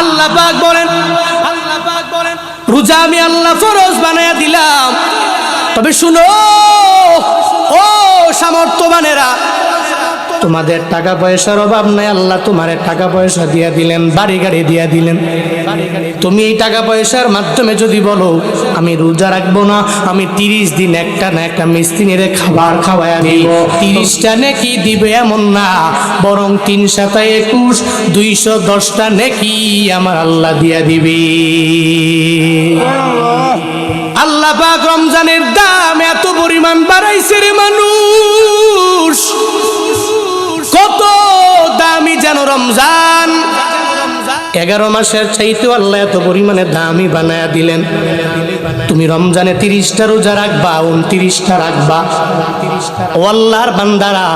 আল্লাহ পাক বলেন, আল্লাহ পাক বলেন, রোজা আমি আল্লাহ ফরজ বানায়া দিলাম। তবে শুনো, ও সামর্থ্যবানেরা তোমাদের টাকা পয়সার অভাব নাই, আল্লাহ তোমার টাকা পয়সা দিয়া দিলেন, বাড়ি গাড়ি দিয়া দিলেন। তুমি এই টাকা পয়সার মাধ্যমে যদি বলো, আমি রোজা রাখব না, আমি তিরিশ দিন একটা না একটা মিস্ত্রিনের খাবার খাওয়ায় দিব। তিরিশটা নেকি দিবে এমন না, বরং তিন সাতা একুশ, দুইশো দশটা নেকি আমার আল্লাহ দিয়া দিবে। আল্লাহ পাক রমজানের দাম এত পরিমাণ বাড়াইছে রে মানুষ। কত দামি যেন রমজান। এগারো মাসের চাইতেও আল্লাহ এত পরিমাণে দামি বানায়া দিলেন। তুমি রমজানে তিরিশটা রোজা রাখবা, উনত্রিশটা রাখবা। ও আল্লাহর বান্দারা,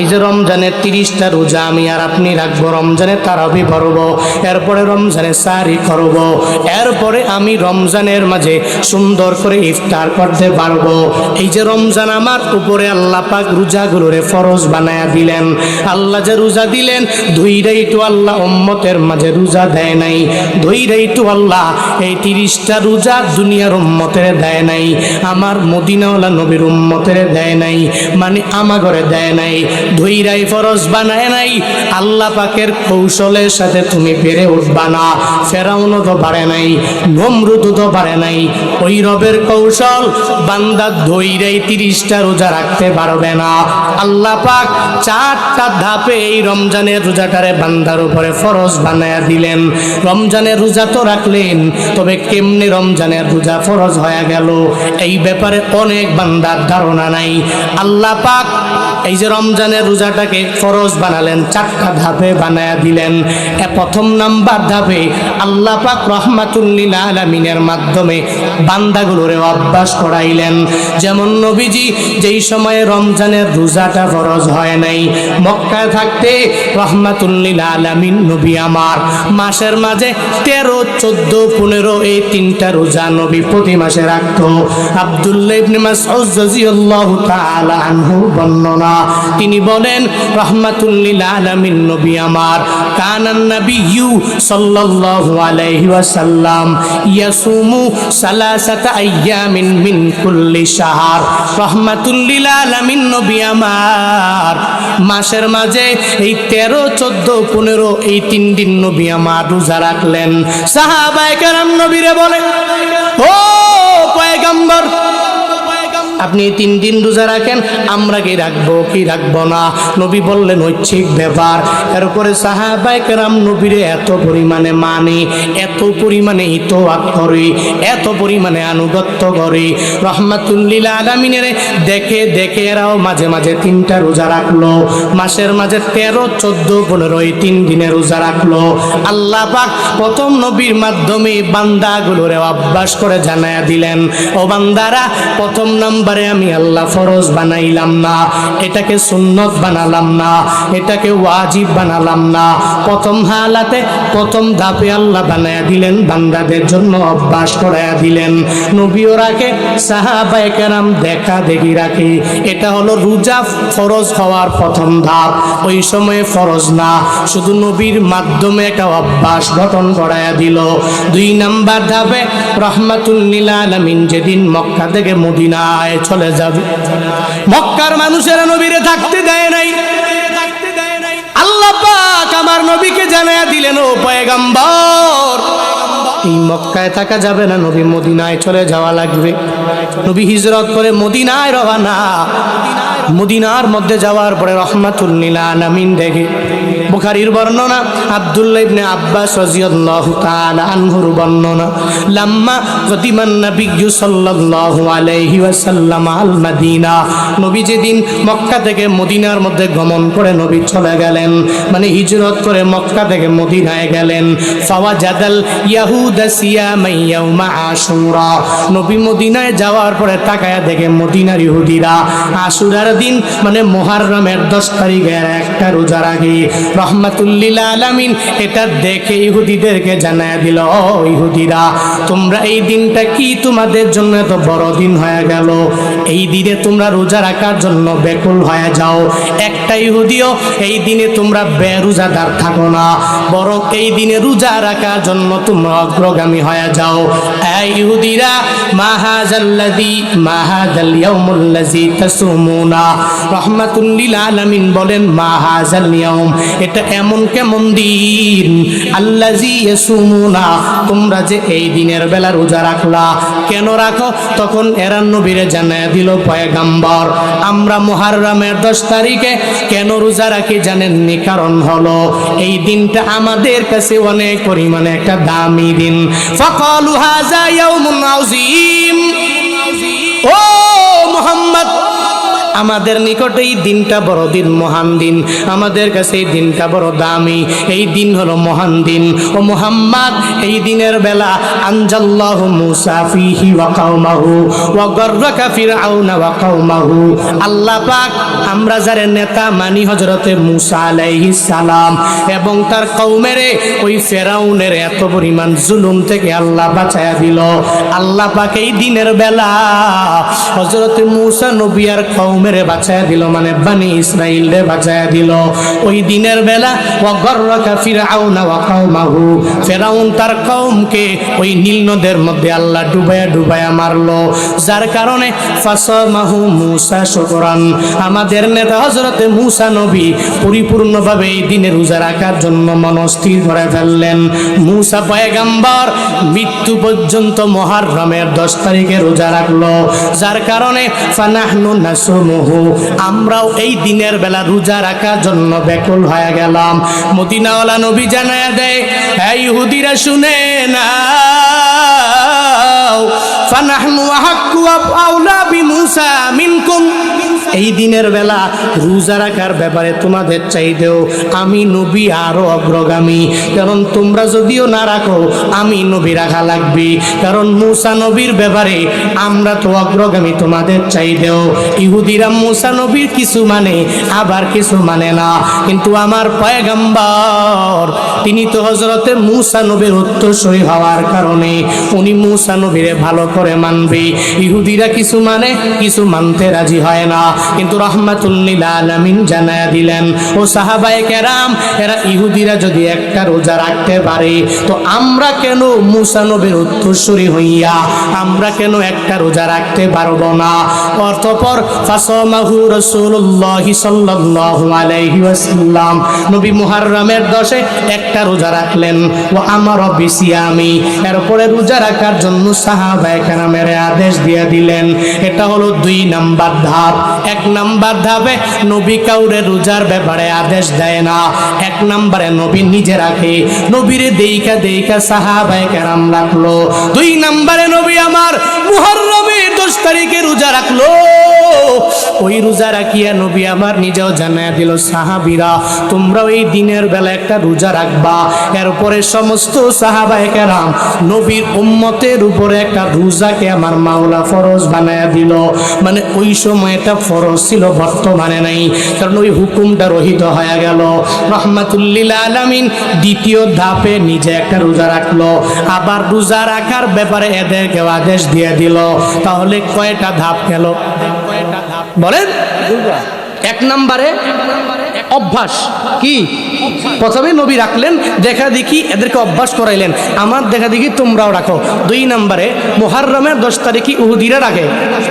এই যে রমজানের তিরিশটা রোজা আমি আর আপনি রাখব, রমজানে তারাবি পড়ব, এরপরে রমজানে সারি করব, এরপরে আমি রমজানের মাঝে সুন্দর করে ইফতার করতে পারব। এই যে রমজান আমার উপরে আল্লাহ পাক রোজাগুলোরে ফরজ বানায়া দিলেন। আল্লাহ যে রোজা দিলেন, দুইটাই তো আল্লাহ উম্মতের মাঝে রোজা দেয় নাই। দুইটাই তো আল্লাহ, এই তিরিশটা রোজা দুনিয়ার উম্মতের দেয় নাই। আমার মদিনাওয়ালা নবীর উম্মতের দেয় নাই মানে আমা ঘরে দেয় নাই। ধুইরাই ফরজ বানায় নাই। আল্লাহ পাকের কৌশলের সাথে তুমি বেড়ে উঠবা না। ফেরাউনও তো পারে নাই, নমরুদও তো পারে নাই। ওই রবের কৌশল, বান্দা ধৈরাই তিরিশটা রোজা রাখতে পারবে না। আল্লাহ পাক চারটা ধাপে এই রমজানের রোজাটারে বান্দার উপরে ফরজ বানায়া দিলেন। রমজানের রোজা তো রাখলেন, তবে কেমনে রমজানের রোজা ফরজ হয়ে গেল? এই ব্যাপারে অনেক বান্দার ধারণা নাই। আল্লাহ পাক এই যে রমজানের রোজাটাকে ফরজ বানালেন, চারটা ধাপে বানায়া দিলেন। এ প্রথম নাম্বার ধাপে আল্লাহ পাক রহমাতুল্লিল আলমিনের মাধ্যমে বান্দাগুলোরে অভ্যাস করাইলেন। যেমন নবীজি যেই সময়ে রমজানের রোজাটা ফরজ হয় নাই, মক্কায় থাকতে রহমাতুল্লিল আলমিন নবী আমার মাসের মাঝে তেরো, চোদ্দ, পনেরো, এই তিনটা রোজা নবী প্রতি মাসে রাখতো। আব্দুল্লাহ বর্ণনা, তিনি বলেন আলামিন নবী আমার মিন মাসের মাঝে এই তেরো, চোদ্দ, পনেরো, এই তিন দিন নবী রোজা রাখলেন। সাহাবায়ে কেরাম নবীরে বলে ও পয়গম্বর আপনি তিন দিন রোজা রাখেন, আমরা কি রাখব কি রাখব না? নবী বললেন ঐচ্ছিক ব্যাপার। এরপরে সাহাবাই কেরাম নবীরে এত পরিমাণে মানে এত পরিমাণে হিত করে, এত পরিমাণে আনুগত্য করে। রহমাতুল্লিল আলামিনের দেখে দেখে এরাও মাঝে মাঝে তিনটা রোজা রাখল। মাসের মাঝে তেরো, চোদ্দ, পনেরো এই তিন দিনে রোজা রাখল। আল্লাহ পাক প্রথম নবীর মাধ্যমে বান্দাগুলোরে অভ্যাস করে জানায়া দিলেন, ও বান্দারা, প্রথম নাম্বারে আমি আল্লাহ ফরজ বানাইলাম না, এটাকে সুন্নত বানালাম না, এটাকে ওয়াজিব বানালাম না। প্রথম হালাতে, প্রথম ধাপে আল্লাহ বানায়া দিলেন, বান্দাদের জন্য অভ্যাস করায়া দিলেন। নবীও রাখে সাহাবায়ে দেখা দেখি রাখে, এটা হলো রোজা ফরজ হওয়ার প্রথম ধাপ, ওই সময়ে ফরজ না। শুধু নবীর মাধ্যমে একটা অভ্যাস গঠন করায়া দিল। দুই নাম্বার ধাপে রহমাতুল্লিল আলামিন যেদিন মক্কা থেকে মদিনায় চলে যাবে। মক্কার মানুষেরা নবীরে থাকতে দেয় নাই। আল্লাহ পাক আমার নবীকে জানায়া দিলেন, ও পয়গাম্বর, এই মক্কায় থাকা যাবে না, নবী মদিনায় চলে যাওয়া লাগবে। নবী হিজরত করে মদিনায় রওনা। মদিনার মধ্যে যাওয়ার পরে রহমাতুল্লিল আলামিন দেখে বুখারীর বর্ণনা, আব্দুল্লাহ ইবনে আব্বাস রাদিয়াল্লাহু তাআলা আনহুর বর্ণনা, লাম্মা কদিমান নবিয়্যু সাল্লাল্লাহু আলাইহি ওয়াসাল্লাম আল মদিনা। নবী যেদিন মক্কা থেকে মদিনার মধ্যে গমন করে নবী চলে গেলেন মানে হিজরত করে মক্কা থেকে মদিনায় গেলেন। ফাওয়াজাদাল ইয়াহুদা সিয়ামাই ইয়াউমা আশুরা। নবী মদিনায় যাওয়ার পরে তাকায়া দেখে মদিনার ইহুদিরা, আশুরার দিন মানে মুহররমের 10 তারিখের একটা রোজার আগে রহমাতুল্লিল আলামিন, এটা দেখে ইহুদিদেরকে জানায় দিল ইহুদিরা, তোমরা এই দিনটা কি তোমাদের জন্য এত বড় দিন হয়ে গেল? এই দিনে তোমরা রোজা রাখার জন্য বেকুল হয়ে যাও। একটা ইহুদিও, এই দিনে তোমরা বেরোজাদার থাকো না। বরং এই দিনে রোজা রাখার জন্য তোমরা অগ্রগামী হয়ে যাও। এই ইহুদিরা মাহাজাল্লাদি মাহাজাল ইয়াউমুল্লাজি তাসুমুনা। রহমাতুল্লিল আলামিন বলেন, মাহাজাল ইয়াউম। এটা এমন কেমন দিন? আল্লাজি ইয়াসুমুনা, তোমরা যে এই দিনের বেলা রোজা রাখলা, কেন রাখো? তখন এরান নবীরে জানায় দিল, পয়গাম্বর, আমরা মুহাররমের দশ তারিখে কেন রোজা রাখি জানেননি? কারণ হলো, এই দিনটা আমাদের কাছে অনেক পরিমাণে একটা দামি দিন। ফকালু হাজা ও মুহাম্মদ আমাদের নিকটে এই দিনটা বড় দিন, মহান দিন। আমাদের কাছে এই দিনটা বড় দামি। এই দিন হলো মহান দিন। ও মুহাম্মদ, এই দিনের বেলা আনজাল্লাহ মুসা ফিহি ওয়া গররাকা ফিরআউনা ওয়া কাওমাহু। আল্লাহ পাক, আমরা যারে নেতা মানি হযরতে মুসা আলাইহিস সালাম এবং তার কওমেরে, ওই ফেরাউনের এত পরিমাণ জুলুম থেকে আল্লাহ বাঁচায়া দিল। আল্লাহ পাক এই দিনের বেলা হযরতে মুসা নবী আর কওমেরে বাঁচায়া দিল মানে বানি ইসরাইলরে বাঁচায়া দিল। ওই দিনের বেলা ওয়া গররাকা ফিরআউনা ওয়া কাওমাহু। ফেরাউন তার কওমকে ওই নীল নদের মধ্যে আল্লাহ ডুবায়া ডুবায়া মারলো। যার কারণে মুসা শুকরান। আমাদের নেতা হযরতে মুসা নবী পরিপূর্ণভাবে এই দিনে রোজা রাখার জন্য মনস্থির করে ফেললেন। মুসা পয়গাম্বর মৃত্যু পর্যন্ত মহারমের দশ তারিখে রোজা রাখল। যার কারণে ফানাহনু নাসুমুহু আমরাও এই দিনের বেলা রোজা রাখার জন্য ব্যাকুল হয়ে গেলাম। মদিনাওয়ালা নবী জানায় দেয় এই ইহুদিরা, শুনে না ফানাহনু আহাক্কু আউলা বিমুসা মিনকুম। এই দিনের বেলা রোজা রাখার ব্যাপারে তোমাদের চাইতেও আমি নবী আরও অগ্রগামী। কারণ তোমরা যদিও না রাখো, আমি নবী রাখা লাগবে। কারণ মুসা নবীর ব্যাপারে আমরা তো অগ্রগামী তোমাদের চাইতেও। ইহুদিরা মুসা নবীর কিছু মানে আবার কিছু মানে না। কিন্তু আমার পয়গাম্বর, তিনি তো হজরতে মুসা নবীর উত্তরসই হওয়ার কারণে উনি মুসা নবীরে ভালো করে মানবে। ইহুদিরা কিছু মানে কিছু মানতে রাজি হয় না। কিন্তু রহমাতুল্লিল আলামিন জানায়া দিলেন, ও সাহাবায়ে কেরাম, এরা ইহুদিরা যদি একটা রোজা রাখতে পারে, তো আমরা কেন মুসা নবীর উত্তরসূরি হইয়া, আমরা কেন একটা রোজা রাখতে পারব না? অর্থপর ফাসমাহু রাসূলুল্লাহি সাল্লাল্লাহু আলাইহি ওয়াসাল্লাম, নবী মুহররমের দশে একটা রোজা রাখলেন ও আমার বিসিয়ামি। এরপরে রোজা রাখার জন্য সাহাবায়ে কেরামের আদেশ দিয়ে দিলেন। এটা হলো দুই নাম্বার ধাপ। এক নাম্বার ধাপে নবী কাউরে রোজার ব্যাপারে আদেশ দেয় না। এক নাম্বারে নবী নিজে রাখে। নবীরে দেইকা দেইকা সাহাবায়ে কেরাম রাখল। দুই নাম্বারে নবী আমার মুহররমের দশ তারিখে রোজা রাখল। ওই রোজা রাখিয়া নবী আমার নিজেও জানায় দিল, সাহাবিরা তোমরা ওই দিনের বেলা একটা রোজা রাখবা। এরপরে সমস্ত সাহাবায়ে কেরাম নবীর উম্মতের উপরে একটা রোজাকে আমার মাওলা ফরজ বানায় দিল। মানে ওই সময় এটা ফরজ ছিল, বর্তমানে নাই। কারণ ওই হুকুমটা রহিত হয়ে গেল। রহমাতুল্লিল আলামিন দ্বিতীয় ধাপে নিজে একটা রোজা রাখল। আবার রোজা রাখার ব্যাপারে এদেরকে আদেশ দিয়ে দিল। তাহলে কয়টা ধাপ গেল? বলেন। এক নম্বরে অভ্যাস। কি? প্রথমে নবী রাখলেন, দেখা দেখি এদেরকে অভ্যাস করাইলেন। আমার দেখা দেখি তোমরাও রাখো। দুই নম্বরে মোহারমের দশ তারিখে ইহুদিরা রাখে।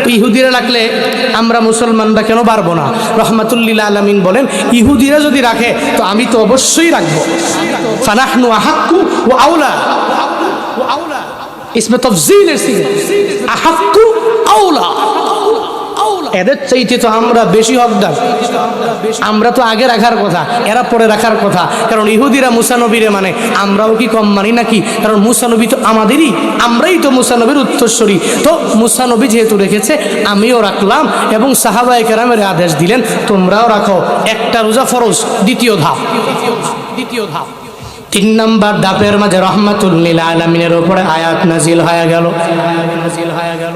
ইহুদিরা রাখলে আমরা মুসলমানরা কেন পারব না? রহমাতুল্লিল্লা আলমিন বলেন, ইহুদিরা যদি রাখে, তো আমি তো অবশ্যই রাখব। ফানাহনু আহাক্কু ও আউলা ইসমে তফজিলের সিং আহাক্কু আউলা এদের চাইতে তো আমরা বেশি হকদার। আমরা তো আগে রাখার কথা, এরা পরে রাখার কথা। কারণ ইহুদিরা মুসানবীরে মানে আমরাও কি কম মানি নাকি? কারণ মুসানবী তো আমাদেরই, আমরাই তো মুসানবীর উত্তরস্বরী। তো মুসানবী যেহেতু রেখেছে, আমিও রাখলাম এবং সাহাবাই কেরামের আদেশ দিলেন, তোমরাও রাখো। একটা রোজা ফরজ, দ্বিতীয় ধাপ। দ্বিতীয় ধাপ। তিন নম্বর ধাপের মাঝে রহমাতুল্লিল আলমিনের ওপরে আয়াত নাজিল হয়ে গেল। নাজিল হয়ে গেল।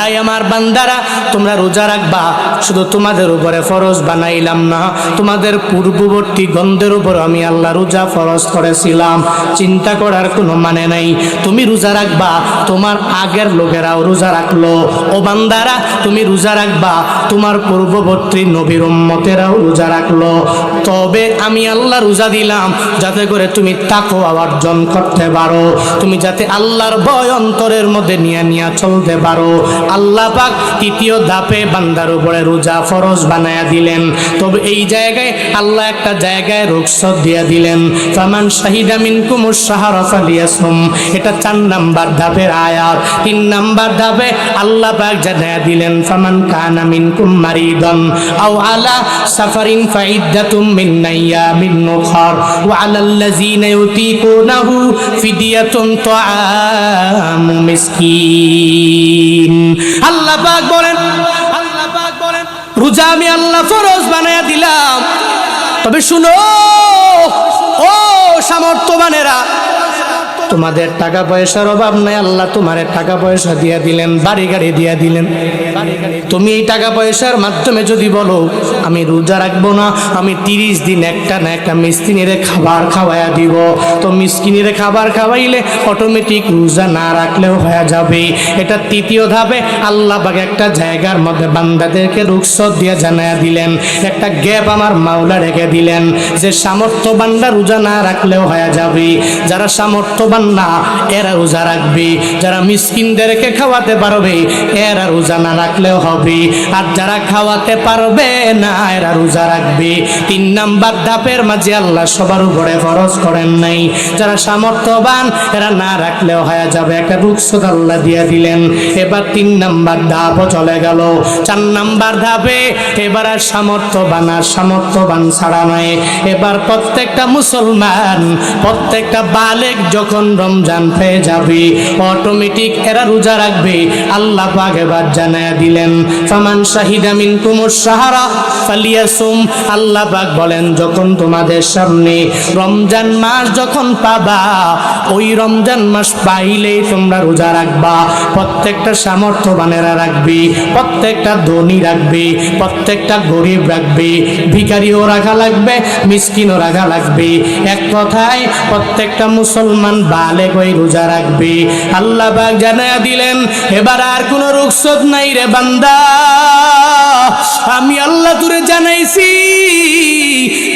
আয় আমার বান্দারা, তোমরা রোজা রাখবা। শুধু তোমাদের উপরে ফরজ বানাইলাম না, তোমাদের পূর্ববর্তী গন্ধের উপর আমি আল্লাহ রোজা ফরজ করেছিলাম। চিন্তা করার কোনো মানে নাই। তুমি রোজা রাখবা, তোমার আগের লোকেরাও রোজা রাখল। ও বান্দারা, তুমি রোজা রাখবা, তোমার পূর্ববর্তী নবীর উম্মতেরাও রোজা রাখল। তবে আমি আল্লাহ রোজা দিলাম, যাতে করে তুমি তাকো অর্জন করতে পারো। তুমি যাতে আল্লাহর ভয় অন্তরের মধ্যে নিয়ে নিয়ে চলতে পারো আল্লাহ পাক তৃতীয় ধাপে বান্দার উপরে রোজা ফরজ বানায়া দিলেন। তবে এই জায়গায় আল্লাহ একটা জায়গায় রুখসত দিয়া দিলেন। ফামান শাহিদা মিনকুম শাহরা ফালিয়াসুম এটা চার নাম্বার ধাপের আয়াত। তিন নাম্বার ধাপে আল্লাহ পাক জানায়া দিলেন, ফামান কানা মিনকুম মারিদান আও আলা সাফারিন ফাইদ্দাতুম মিন আইয়ামিন নুখার। ওয়া আলাল্লাযিনা ইউতিকুনাহু ফিদিয়াতুন তুআমু মিসকিন। আল্লাহ পাক বলেন, আল্লাহ পাক বলেন, রোজা আমি আল্লাহ ফরজ বানায়া দিলাম। তবে শুনো, ও সামর্থ্যবানেরা তোমাদের টাকা পয়সার অভাব নাই, আল্লাহ তোমার টাকা পয়সা দিয়ে দিলেন, বাড়ি গাড়ি দিয়ে দিলেন। তুমি এই টাকা পয়সার মাধ্যমে যদি বলো, আমি রোজা রাখব না, আমি তিরিশ দিন একটা না একটা মিসকিনিরে খাবার খাওয়াইয়া দিব। তো মিসকিনিরে খাবার খাওয়াইলে অটোমেটিক রোজা না রাখলেও হয়ে যাবে। এটা তৃতীয় ধাপে আল্লাহ পাক একটা জায়গার মধ্যে বান্দাদেরকে রুখসত দিয়ে জানায়া দিলেন। একটা গ্যাপ আমার মাওলা রেখে দিলেন যে সামর্থ্য বান্দা রোজা না রাখলেও হয়ে যাবে। যারা সামর্থ্যবান না এরা রোজা রাখবে। যারা মিসকিনদেরকে খাওয়াতে পারবে, এরা রোজা না রাখলেও হবে। আর যারা খাওয়াতে পারবে না, এরা রোজা রাখবে। তিন নাম্বার ধাপের মাঝে আল্লাহ সবার উপরে ফরজ করেন নাই। যারা সামর্থ্যবান, এরা না রাখলেও হয়ে যাবে। একটা আল্লাহ দিয়ে দিলেন। এবার তিন নাম্বার ধাপও চলে গেল। চার নাম্বার ধাপে এবার আর সামর্থ্যবান আর সামর্থ্যবান ছাড়া নয় এবার প্রত্যেকটা মুসলমান, প্রত্যেকটা বালেক যখন রমজান পেয়ে যাবে। অটোমেটিক এরা রোজা রাখবে। আল্লাহ পাক এবার জানায়া দিলেন, ফামান শাহিদা মিনকুমুস সাহারা ফালিয়াসুম। আল্লাহ পাক বলেন, যখন তোমাদের সামনে রমজান মাস যখন পাবা, ওই রমজান মাস পাইলেই তোমরা রোজা রাখবা। প্রত্যেকটা সামর্থ্যবানেরা রাখবে, প্রত্যেকটা ধনী রাখবে, প্রত্যেকটা গরিব রাখবে, ভিখারিও রাখা লাগবে, মিসকিনও রাখা লাগবে। এক কথায়, প্রত্যেকটা মুসলমান বালে কই রোজা রাখবে? আল্লাহ পাক জানায়া দিলেন, এবার আর কোনো রুখসত নাই রে বান্দা। আমি আল্লাহ তোরে জানাইছি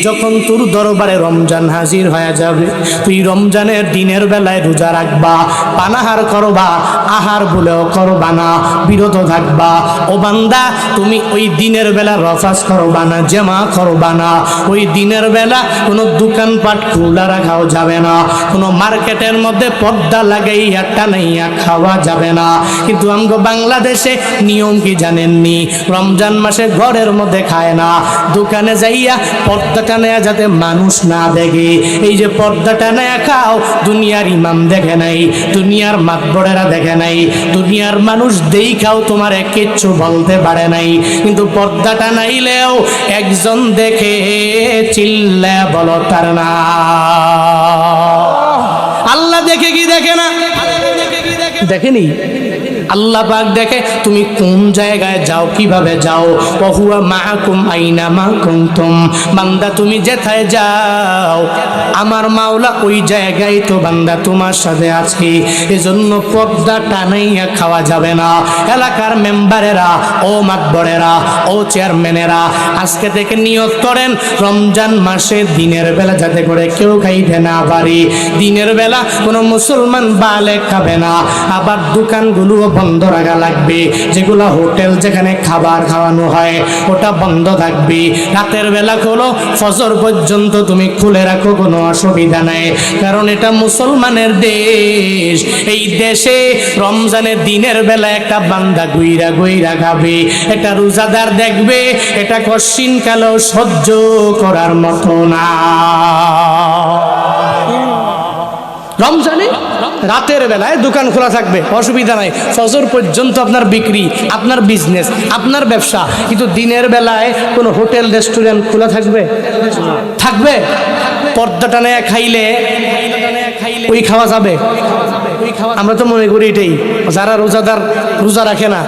যখন তোর দরবারে রমজান হাজির হয়ে যাবে, তুই রমজানের দিনের বেলায় রোজা রাখবা, পানাহার করবা, আহার বলেও করবা না, বিরত থাকবা। ও বান্দা, তুমি ওই দিনের বেলা রফাস করবা না, জমা করবা না। ওই দিনের বেলা কোনো দোকানপাট খোলা রাখাও যাবে না, কোনো মার্কেটের মধ্যে পর্দা লাগাইয়া টানাইয়া খাওয়া যাবে না। কিন্তু আমগো বাংলাদেশে নিয়ম কি জানেননি? রমজান মাসে ঘরের মধ্যে খায় না, দোকানে যাইয়া পর্দা টানায়া যাতে মানুষ না দেখে। এই যে পর্দা টানায়া খাও, দুনিয়ার ইমাম দেখে নাই, দুনিয়ার মাতবরেরা দেখে নাই, দুনিয়ার মানুষ দেই খাও, তোমার কিচ্ছু বলতে পারে নাই। কিন্তু পর্দা নাইলেও একজন দেখে চিল্লা বলো তার না। আল্লাহ দেখে কি দেখে না? দেখেনি? আল্লাহ পাক দেখে, তুমি কোন জায়গায় যাও, কীভাবে যাও? বহুয়া মাকুম আইনা মা কুমতুম বান্দা, তুমি যেথায় যাও, আমার মাওলা ওই জায়গায় তো বান্দা, তোমার সাথে আছে। এজন্য পর্দা টানাইয়া খাওয়া যাবে না। এলাকার মেম্বারেরা, ও মাতবরেরা, ও চেয়ারম্যানেরা, আজকে থেকে নিয়ত করেন, রমজান মাসে দিনের বেলা যাতে করে কেউ খাইতে না পারি। দিনের বেলা কোনো মুসলমান বালে খাবে না। আবার দোকানগুলোও বন্ধ রাখা লাগবে। যেগুলো হোটেল যেখানে খাবার খাওয়ানো হয়, ওটা বন্ধ থাকবে। রাতের বেলা খোলো ফজর পর্যন্ত তুমি খুলে রাখো, কোনো অসুবিধা নাই। কারণ এটা মুসলমানের দেশ। এই দেশে রমজানের দিনের বেলা একটা বান্দা গুইরা গুইরা খাবে, একটা রোজাদার দেখবে, এটা কশিন কালো সহ্য করার মতো না। রমজানে রাতের বেলায় দোকান খোলা থাকবে। অসুবিধা নাই। ফজর পর্যন্ত আপনার বিক্রি, আপনার বিজনেস আপনার ব্যবসা। কিন্তু দিনের বেলায় কোনো হোটেল রেস্টুরেন্ট খোলা থাকবে? থাকবে। পর্দাটা নেয় খাইলে ওই খাওয়া যাবে। আমরা তো মনে করি এটাই। যারা রোজাদার, রোজা রাখে না,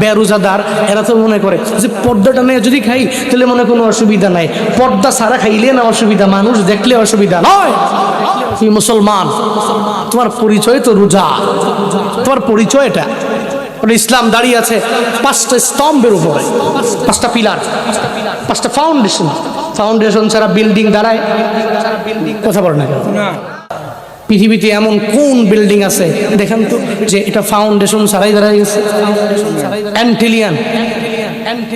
বেরোজাদার, এরা তো মনে করে যে পর্দাটা নিয়ে যদি খাই, তাহলে মনে কোনো অসুবিধা নাই। পর্দা ছাড়া খাইলে না অসুবিধা, মানুষ দেখলে অসুবিধা নয়। তুমি মুসলমান তোমার পরিচয় তো রোজা। তোমার পরিচয় এটা। ইসলাম দাঁড়িয়ে আছে পাঁচটা স্তম্ভের উপরে পাঁচটা পিলার পাঁচটা ফাউন্ডেশন ফাউন্ডেশন ছাড়া বিল্ডিং দাঁড়ায়। কথা বলে না? পৃথিবীতে এমন কোন বিল্ডিং আছে? দেখেন তো যে এটা ফাউন্ডেশন ছাড়াই দাঁড়ায় গেছে। অ্যান্টিলিয়ান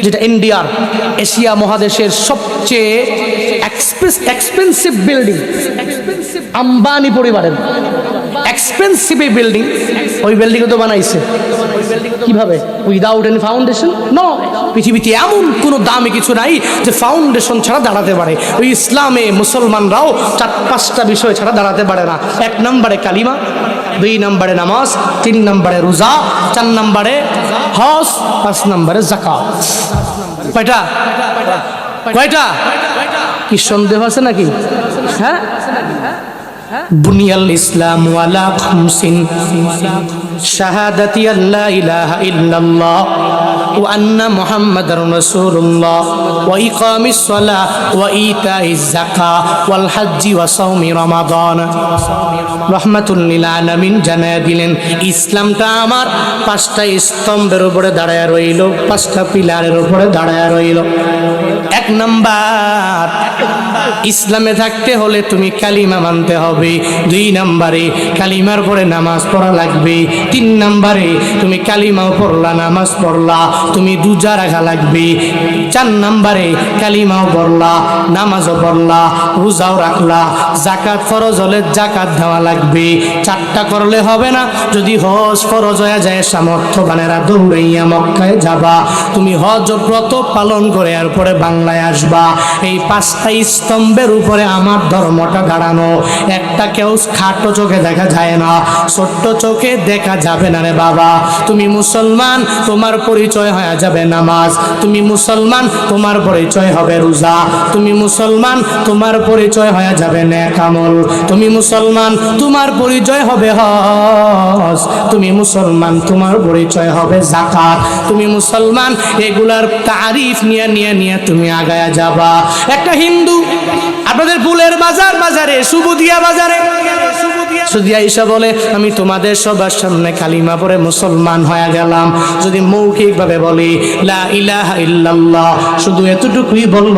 যেটা ইন্ডিয়ার এশিয়া মহাদেশের সবচেয়ে এক্সপেন্সিভ বিল্ডিং আম্বানি পরিবারের এক্সপেন্সিভ এই বিল্ডিং ওই বিল্ডিং তো বানাইছে। কীভাবে? উইদাউট এনি ফাউন্ডেশন নো পৃথিবীতে এমন কোনো দামি কিছু নাই যে ফাউন্ডেশন ছাড়া দাঁড়াতে পারে। ওই ইসলামে মুসলমানরাও চার পাঁচটা বিষয় ছাড়া দাঁড়াতে পারে না। এক নম্বরে কালিমা দুই নম্বরে নামাজ, তিন নম্বরে রোজা, চার নম্বরে হজ, পাঁচ নম্বরে জাকাত কয়টা? কয়টা? কি সন্দেহ আছে নাকি? হ্যাঁ? বুনিয়াল ইসলাম ওয়ালা খামসিন। শাহাদাতি আল্লা ইলাহা ইল্লাল্লাহ ইকামিস সালাহ ওয়া ইতাইজ যাকাহ ওয়াল হজ্জি ওয়া সাওমি রমাদান। রহমাতুল লিল আলামিন জানায়া দিলেন, ইসলামটা আমার পাঁচটা স্তম্ভের উপরে দাঁড়ায় রইল, পাঁচটা পিলারের উপরে দাঁড়ায় রইল। এক নাম্বার ইসলামে থাকতে হলে তুমি কালিমা মানতে হবে। দুই নাম্বারে কালিমার পরে নামাজ পড়া লাগবে। তিন নাম্বারে তুমি কালিমাও পড়লা, নামাজ পড়লা, তুমি দুজা রাখা লাগবে। চার নাম্বারে কালিমাও পড়লা, নামাজও পড়লা, রোজাও রাখলা জাকাত ফরজ হলে জাকাত দেওয়া লাগবে। চারটা করলে হবে না, যদি হজ ফরজ হয়ে যায় সামর্থ্যবানেরা দৌড়াইয়া মক্কায় যাবা। তুমি হজ ব্রত পালন করে এরপরে বাংলায় আসবা। এই পাঁচটা স্তম্ভের উপরে আমার ধর্মটা দাঁড়ানো। একটা কেউ খাটো চোখে দেখা যায় না, ছোট্ট চোখে দেখা যাবে না রে বাবা। তুমি মুসলমান, তোমার পরিচয় হয়ে যাবে নামাজ। তুমি মুসলমান, তোমার পরিচয় হবে রোজা। তুমি মুসলমান, তোমার পরিচয় হয়ে যাবে নেকামল তুমি মুসলমান, তোমার পরিচয় হবে হজ। তুমি মুসলমান, তোমার পরিচয় হবে জাকাত তুমি মুসলমান, এগুলার তারিফ নিয়ে নিয়ে নিয়ে তুমি আগায়া যাবা। একটা হিন্দু আপনাদের ফুলের বাজার বাজারে সুবুদিয়া বাজারে। সুদিয়া ঈশা বলে, আমি তোমাদের সবার সামনে কালিমা পরে মুসলমান হয়ে গেলাম। যদি মৌখিকভাবে বলি শুধু এতটুকুই বলল,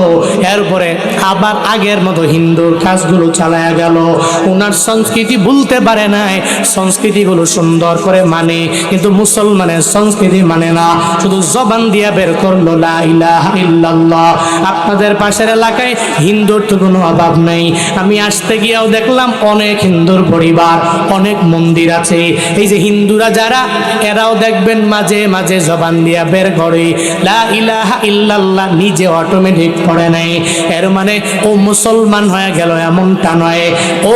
এরপরে আবার আগের মতো হিন্দুর কাজগুলো গেল। ওনার সংস্কৃতি ভুলতে পারে নাই। সংস্কৃতিগুলো সুন্দর করে মানে কিন্তু মুসলমানের সংস্কৃতি মানে না। শুধু জবান দিয়া বের করল আপনাদের পাশের এলাকায় হিন্দুর তো কোনো অভাব নেই। আমি আসতে গিয়েও দেখলাম অনেক হিন্দুর পরিবার অনেক মন্দির আছে। এই যে হিন্দুরা যারা, এরাও দেখবেন মাঝে মাঝে জবান দিয়া বের করে ইল্লাল্লাহ নিজে অটোমেটিক পড়ে নাই। এর মানে ও মুসলমান হয়ে গেল এমনটা নয়। ও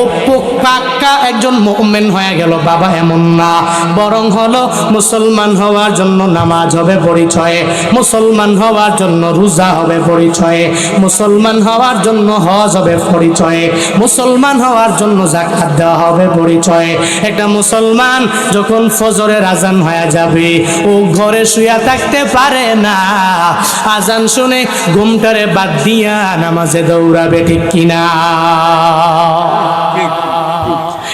পাক্কা একজন মুমিন হয়ে গেল, বাবা এমন না। বরং হলো মুসলমান হওয়ার জন্য নামাজ হবে পরিচয়, মুসলমান হওয়ার জন্য রোজা হবে পরিচয়, মুসলমান হওয়ার জন্য হজ হবে পরিচয়, মুসলমান হওয়ার জন্য জাকাত দেওয়া হবে পরিচয়। একটা মুসলমান যখন ফজরের আজান হয়ে যাবে, ও ঘরে শুয়া থাকতে পারে না। আজান শুনে ঘুমটারে বাদ দিয়া নামাজে দৌড়াবে ঠিক কিনা?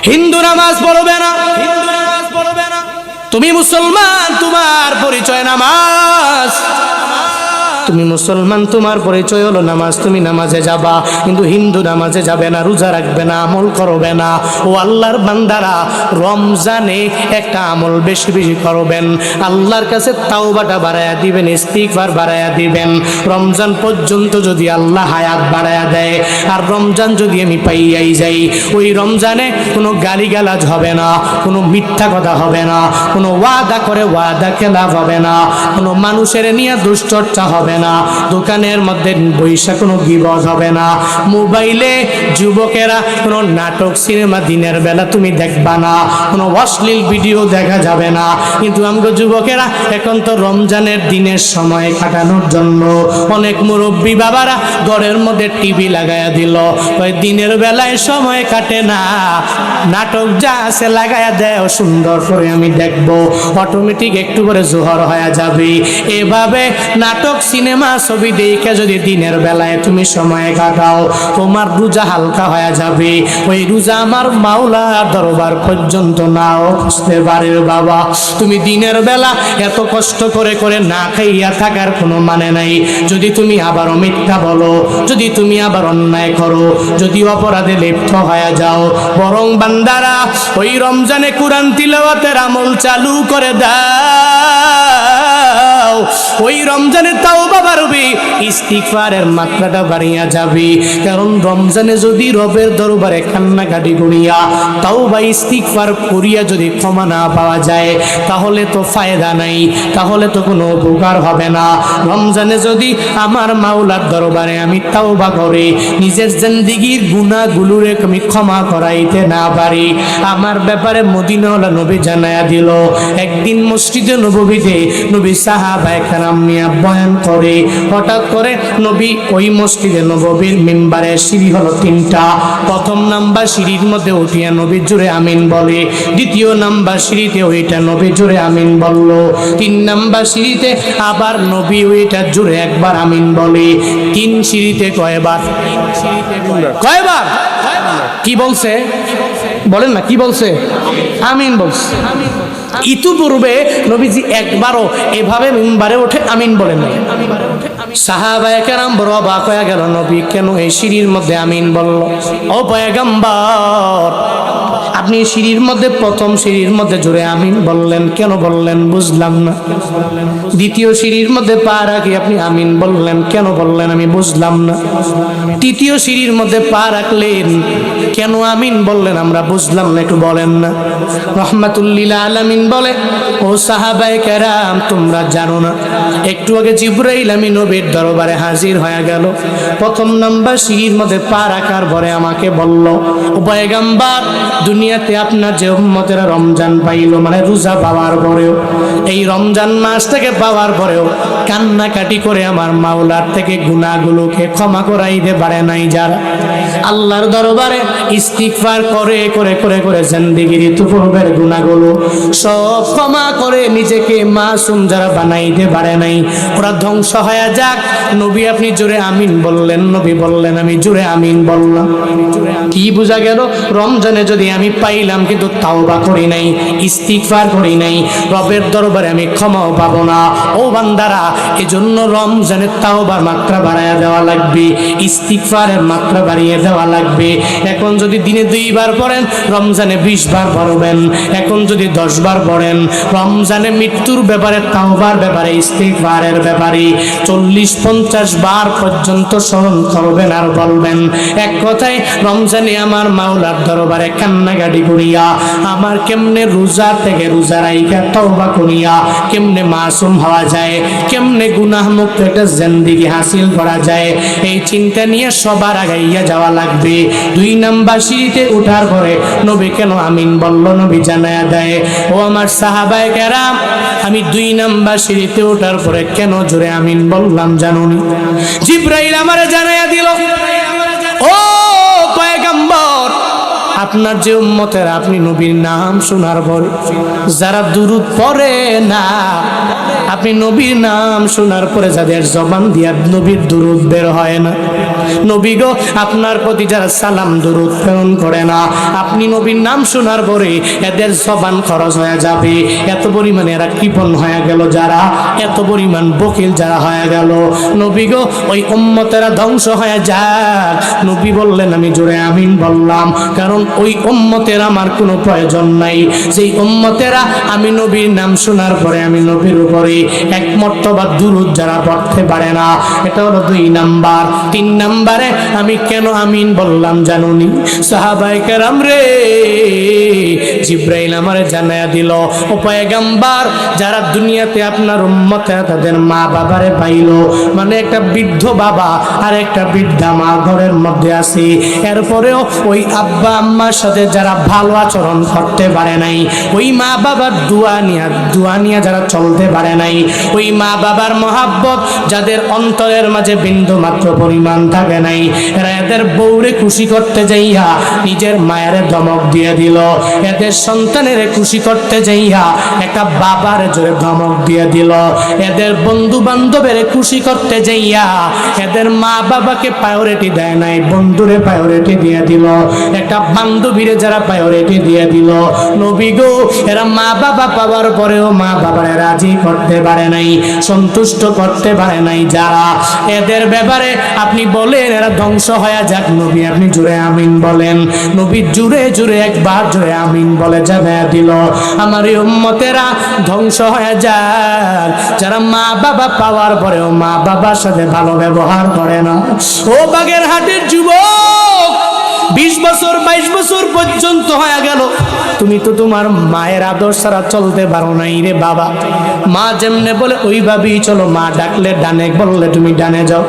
হিন্দু নামাজ পড়বে না। হিন্দু নামাজ পড়বে না। তুমি মুসলমান, তোমার পরিচয় নামাজ। তুমি মুসলমান, তোমার পরিচয় হলো নামাজ, তুমি নামাজে যাবা। কিন্তু হিন্দু নামাজে যাবে না, রোজা রাখবে না, আমল করবে না। ও আল্লাহর বান্দারা, রমজানে একটা আমল বেশি বেশি করবেন। আল্লাহর কাছে তাওবাটা বাড়ায়া দিবেন, ইস্তিগফার বাড়ায়া দিবেন। রমজান পর্যন্ত যদি আল্লাহ হায়াত বাড়ায়া দেয়, আর রমজান যদি আমি পাইয়াই যাই, ওই রমজানে কোনো গালিগালাজ হবে না, কোনো মিথ্যা কথা হবে না, কোনো ওয়াদা করে ওয়াদা খেলাফ হবে না, কোনো মানুষের নিয়ে দুশ্চর্চা হবে হবে না। দোকানের মধ্যে বৈশা কোনো বিপদ হবে না। মোবাইলে যুবকেরা কোনো নাটক, সিনেমা দিনের বেলা তুমি দেখবা না। কোনো অশ্লীল ভিডিও দেখা যাবে না। কিন্তু আমগো যুবকেরা এখন তো রমজানের দিনের সময় কাটানোর জন্য অনেক মুরব্বী বাবারা ঘরের মধ্যে টিভি লাগায়া দিল। ওই দিনের বেলায় সময় কাটে না। নাটক যা আছে লাগায়া দেয় সুন্দর করে আমি দেখব। অটোমেটিক একটু করে জোহর হয়ে যাবে। এভাবে নাটক সিনেমা ছবি দেখে যদি দিনের বেলায় তুমি সময় কাটাও, তোমার রোজা হালকা হয়ে যাবে। ওই রোজা আমার মাওলা দরবার পর্যন্ত নাও। বুঝতে পারে বাবা, তুমি দিনের বেলা এত কষ্ট করে করে না খাইয়া থাকার কোনো মানে নাই। যদি তুমি আবারও মিথ্যা বলো, যদি তুমি আবার অন্যায় করো, যদি অপরাধে লিপ্ত হয়ে যাও, বরং বান্দারা ওই রমজানে কোরআন তিলাওয়াতের আমল চালু করে দাও। ওই রমজানে তাও বাবা রবি ইস্তিকফারের মাত্রাটা বাড়িয়া যাবে। কারণ রমজানে যদি রবের দরবারে কান্নাকাটি করিয়া, তাও বা ইস্তিকফার করিয়া যদি ক্ষমা না পাওয়া যায়, তাহলে তো ফায়দা নাই, তাহলে তো কোনো উপকার হবে না। রমজানে যদি আমার মাওলার দরবারে আমি তাও বা করে, নিজের জিন্দিগির গুণাগুলোরে আমি ক্ষমা করাইতে না পারি। আমার ব্যাপারে মদিনাওয়ালা নবী জানায়া দিল, একদিন মসজিদে নবীতে নবী সাহাবায়ে নিয়ে বয়ান করে। হঠাৎ করে নবী ওই মসজিদে নববীর মেম্বারের সিঁড়ি হলো তিনটা। প্রথম নাম্বার সিঁড়ির মধ্যে উঠিয়া নবী জুড়ে আমিন বলে। দ্বিতীয় নাম্বার সিঁড়িতে ওইটা নবী জুড়ে আমিন বলল। তিন নাম্বার সিঁড়িতে আবার নবী ওইটা জুড়ে একবার আমিন বলে। তিন সিঁড়িতে কয়বার? কয়বার? কি বলছে? বলেন না, কি বলছে? আমিন বলছে। ইতিপূর্বে নবীজি একবারও এভাবে মিম্বারে ওঠে, আমিন বলেন নাই। সাহাবায়ে কেরাম বড় অবাক হয়ে গেল, নবী, কেন এই সিঁড়ির মধ্যে আমিন বলল? ও পয়গাম্বর, আপনি সিঁড়ির মধ্যে, প্রথম সিঁড়ির মধ্যে জুড়ে আমিন বললেন, কেন বললেন বুঝলাম না। দ্বিতীয় সিঁড়ির মধ্যে পা রাখি আপনি আমিন বললেন, কেন বললেন আমি বুঝলাম না। তৃতীয় সিঁড়ির মধ্যে পা রাখলেন, কেন আমিন বললেন আমরা বুঝলাম না, একটু বলেন না। রহমাতুল্লিল আলামিন বলে, ও সাহাবায়ে কেরাম তোমরা জানো না, একটু আগে জিব্রাইল আমি নবীর দরবারে হাজির হয়ে গেল। প্রথম নাম্বার সিঁড়ির মধ্যে পা রাখার পরে আমাকে বলল, ও পয়গাম্বার, দুনিয়াতে আপনার যে উম্মতেরা রমজান পাইল মানে রোজা পাওয়ার পরেও, এই রমজান মাস থেকে পাওয়ার পরেও কান্নাকাটি করে আমার মাওলার থেকে গুণাগুলোকে ক্ষমা করাইতে পারে নাই যারা। আল্লাহর দরবারে ইস্তিকফার করে করে করে করে জিন্দিগির পূর্বের গুণাগুলো সব ক্ষমা করে নিজেকে মাসুম যারা বানাইতে পারে নাই। ওরা ধ্বংস হয়ে যাক নবী আপনি জোরে আমিন বললেন, নবী বললেন, আমি জোরে আমিন বললাম। কি বোঝা গেল? রমজানে যদি আমি পাইলাম, কিন্তু তাওবা করি নাই ইস্তিকফার করি নাই, রবের দরবারে আমি ক্ষমাও পাবো না। ও বান্দারা, এজন্য রমজানের তাওবার মাত্রা বাড়ায় দেওয়া লাগবে ইস্তিকফারের মাত্রা বাড়িয়ে দেওয়া লাগবে। এখন যদি দিনে দুইবার পড়েন, রমজানে বিশ বার পড়বেন। এখন যদি দশ বার পড়েন, রমজানে মৃত্যুর ব্যাপারে, তাওবার ব্যাপারে ইস্তিকফারের ব্যাপারে, চল্লিশ পঞ্চাশ বার পর্যন্ত স্মরণ করবেন আর বলবেন, এক কথায় রমজানে আমার মাওলার দরবারে কান্নাকাটি করিয়া, আমার কেমনে রোজা থেকে রোজা রাইকা তওবা করিয়া, কেমনে মাসুম হওয়া যায়, কেমনে গুনাহ মুক্ত একটা জিন্দিগি হাসিল করা যায়, এই চিন্তা নিয়ে সবার আগাইয়া যাওয়া লাগবে। দুই নাম্বার সিঁড়িতে ওঠার পরে নবী কেন আমিন বলল, নবী জানায়া দেয়, ও আমার সাহাবায়ে কেরাম, আমি দুই নাম্বার সিঁড়িতে ওঠার পরে কেন জোরে আমিন বললাম? জানুনি। জিব্রাইল আমারে জানাইয়া দিল আপনার যে উম্মতের, আপনি নবীর নাম শোনার পরে যারা দুরুদ পড়ে না, আপনি নবীর নাম শোনার পরে যাদের জবান দিয়া নবীর দুরুদ বের হয় না। নবী গো, আপনার প্রতি যারা সালাম, দুরুদ প্রেরণ করে না, আপনি নবীর নাম শোনার পরে এদের জবান খরচ হয়ে যাবে। এত পরিমাণে এরা কৃপণ হয়ে গেল যারা, এত পরিমাণ বকিল যারা হয়ে গেল। নবী গো, ওই উম্মতেরা ধ্বংস হয়ে যাক। নবী বললেন, আমি জোরে আমিন বললাম, কারণ ওই উম্মতের আমার কোনো প্রয়োজন নাই। যেই উম্মতেরা আমি নবীর নাম শোনার পরে আমি নবীর উপরে এক মর্তবা দুরুদ যারা পড়তে পারে না, এটা হলো দুই নাম্বার। তিন নাম্বারে আমি কেন আমিন বললাম জানুনি? সাহাবাই কেরাম রে, জিব্রাইল আমারে জানায়া দিল, ও পয়গাম্বার, যারা দুনিয়াতে আপনার উম্মতে তাদের মা বাবারে পাইলো মানে একটা বৃদ্ধ বাবা আর একটা বৃদ্ধা মা ঘরের মধ্যে আছে। এরপরেও ওই আব্বা আম্মার সাথে যারা ভালো আচরণ করতে পারে নাই, ওই মা বাবার দোয়া নিয়া দোয়া নিয়া যারা চলতে পারে নাই, ওই মা বাবার মহাব্বত যাদের অন্তরের মাঝে বিন্দু মাত্র পরিমাণ থাকে নাই, এরা এদের বউরে খুশি করতে যাইয়া নিজের মায়ের ধমক দিয়ে দিল। এদের সন্তানের খুশি করতে যাইয়া একটা বাবার জোরে ধমক দিয়ে দিল। এদের বন্ধু বান্ধবের খুশি করতে যাইয়া এদের মা বাবাকে প্রায়োরিটি দেয় নাই, বন্ধুরে প্রায়োরিটি দিয়ে দিল। একটা বান্ধবীরে যারা প্রায়োরিটি দিয়ে দিল। নবী গো, এরা মা বাবা পাওয়ার পরেও মা বাবারে রাজি করতে পারে নাই, সন্তুষ্ট করতে পারে নাই যারা। এদের ব্যাপারে আপনি বলেন, এরা ধ্বংস হয়ে যাক। নবী, আপনি জুড়ে আমিন বলেন। নবী জুড়ে জুড়ে একবার জুড়ে আমিন বলে জানা দিল। আমার উম্মতেরা ধ্বংস হয়ে যাক। যারা মা বাবা পাওয়ার পরেও মা বাবার সাথে ভালো ব্যবহার করে না। ও বাগের হাটের যুবক! বিশ বছর, বাইশ বছর পর্যন্ত হয়ে গেল। তুমি তো তোমার মায়ের আদর ছাড়া চলতে পারো নাই রে বাবা। মা যেমনে বলে, ওইভাবেই চলো। মা ডাকলে ডানে, বললে, তুমি ডানে যাও।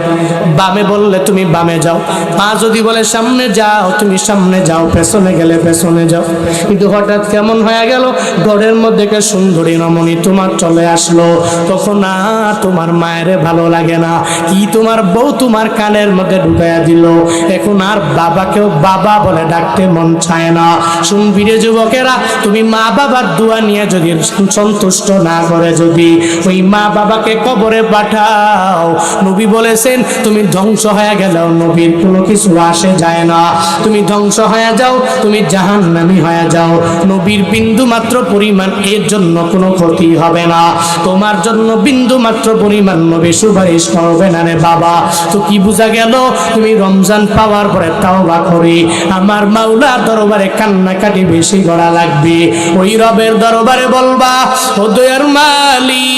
বামে বললে, তুমি বামে যাও। মা যদি বলে, সামনে যাও, তুমি সামনে যাও, পেছনে গেলে পেছনে যাও। কিন্তু হঠাৎ কেমন হয়ে গেল? ঘরের মধ্যে কে সুন্দরী রমণী তোমার চলে আসলো। তখন আর তোমার মায়ের ভালো লাগে না। কি তোমার বউ তোমার কানের মধ্যে ঢুকাইয়া দিল? এখন আর বাবাকেও বাবা বলে ডাকতে মন চায় না। শুনবি রে যুবকেরা, তুমি মা বাবার দোয়া নিয়ে যদি সন্তুষ্ট না করে যদি, ওই মা বাবাকে কবরে পাঠাও। নবী বলেছেন, তুমি ধ্বংস হয়ে গেলেও নবীর কোনো কিছু আসে যায় না। তুমি ধ্বংস হয়ে যাও, তুমি জাহান্নামী হয়ে যাও। নবীর বিন্দু মাত্র পরিমাণ, এর জন্য কোনো ক্ষতি হবে না। তোমার জন্য বিন্দু মাত্র পরিমাণ, নবী সুপারিশ করবে না রে বাবা। তো কি বোঝা গেল? তুমি রমজান পাওয়ার পরে তাও বা করি। আমার মাওলার দরবারে কান্নাকাটি বেশি গড়া লাগবে। ওই রবের দরবারে বলবা, ও দয়ার মালি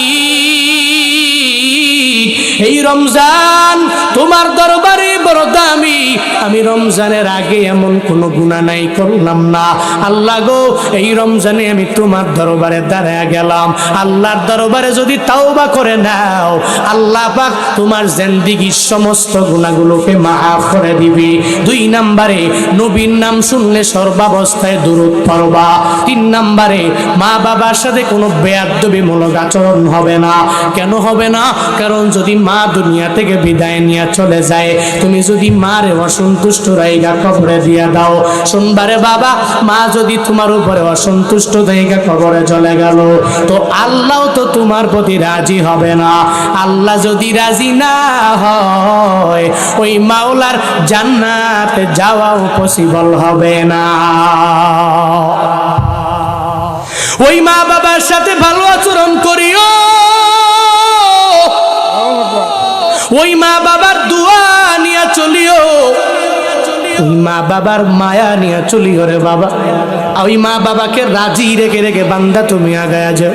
এই রমজান তোমার দরবারে বড় দামি। আমি রমজানের আগে এমন কোনো গুণা নাই করলাম না। আল্লাহ গো, এই রমজানে আমি তোমার দরবারে দাঁড়ায় গেলাম। আল্লাহর দরবারে যদি তাওবা করে নাও, আল্লাহ পাক তোমার জেন্দিগির সমস্ত গুণাগুলোকে মাফ করে দিবি। দুই নাম্বারে, নবীর নাম শুনলে সর্বাবস্থায় দূরত পড়বা। তিন নাম্বারে, মা বাবার সাথে কোনো বেয়াদবিমূলক আচরণ হবে না। কেন হবে না? কারণ যদি মা দুনিয়া থেকে বিদায় নিয়ে চলে যায়, তুমি যদি মারে অসন্তুষ্ট রাইগা কবরে দিয়ে দাও। সোমবারে বাবা, মা যদি তোমার উপরে অসন্তুষ্ট রাইগা কবরে চলে গেল, তো আল্লাহ তো তোমার প্রতি রাজি হবে না। আল্লাহ যদি রাজি না হয়, ওই মাওলার জান্নাতে যাওয়াও পসিবল হবে না। ওই মা বাবার সাথে ভালো আচরণ করিও। ওই মা বাবার দোয়া নিয়া চলিও। ওই মা বাবার মায়া নিয়া চলিও রে বাবা। ওই মা বাবাকে রাজি রেখে রেখে বান্দা তুমি আগায়া যাও।